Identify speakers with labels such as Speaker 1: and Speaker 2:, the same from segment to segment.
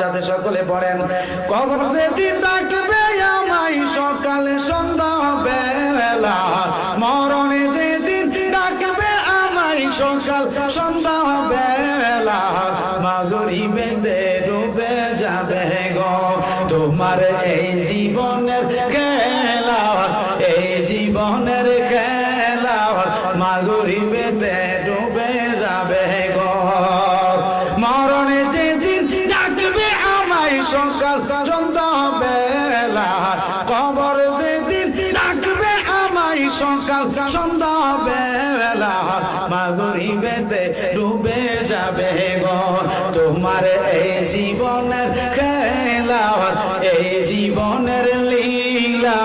Speaker 1: সাথে সকলে পড়েন কবর সেদিন ডাকবে আমায় সকালে সন্ধ্যা বেলা। মরণে যেদিন ডাকবে আমায় সকাল সন্ধ্যা বেলা। মাগুরি বেঁধে ডুবে যাবে গো। তোমার এই জীবনের সকাল সন্ধ্যা বেলা কবর যেদিন ডাকবে আমায় সকাল সন্ধ্যা মাগুরি বেতে ডুবে যাবে গো। তোমার এই জীবনের খেলা এই জীবনের লীলা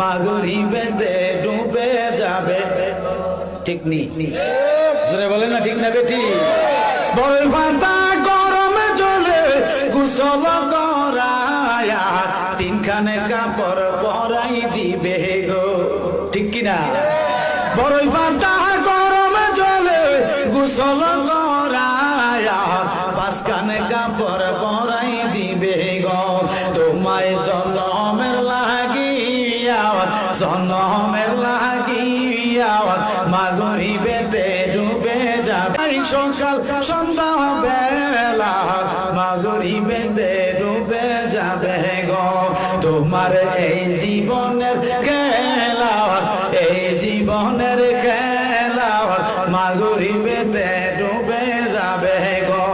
Speaker 1: মাগুরি বেতে ডুবে যাবে ঠিক নি। বলেন না ঠিক না বেটি তিনখানে কাপড় পরাই দিবে গো। ঠিক কিনা? বড়ই ফাটা গরমে চলে কুশল করায়া পাঁচখানে কাপড় পরাই দিবে গো। তোমায় জনমের লাগিয়া জনমের লাগিয়া মাগরি বেতে ডুবে যাবে। সকাল সন্ধ্যা বেলা মাগরি বেতে তোমার এই জীবনের খেলা, এই জীবনের খেলা মাগরি বেতে ডুবে যাবে গো।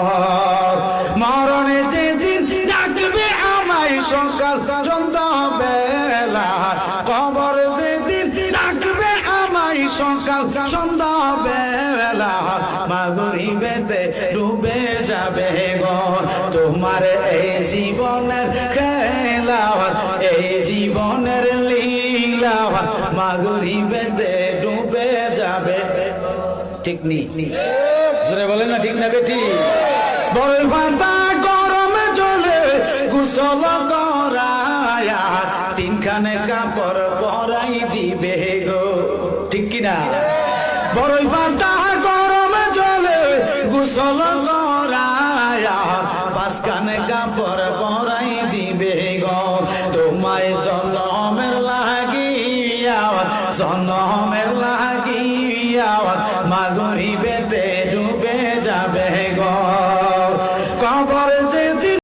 Speaker 1: মরণে যেদিন ডাকবে আমায় সকাল সন্ধ্যা বেলা কবর যেদিন ডাকবে আমায় সকাল সন্ধ্যা বেলা মাগুরি বেতে ডুবে যাবে গো। তোমার এই জীবনের খেলা জীবনের লীলা মাগুরি বেতে ডুবে যাবে। ঠিক নি? জোরে বলেন না ঠিক না বেটি? গরমে চলে গুসল করায়া তিনখানে কাপড় পরাই দিবে গো। ঠিক কিনা বড়ই ফাটা গরমে চলে গুসল করায়া পাঁচখানে কাপড় জানমের লাগি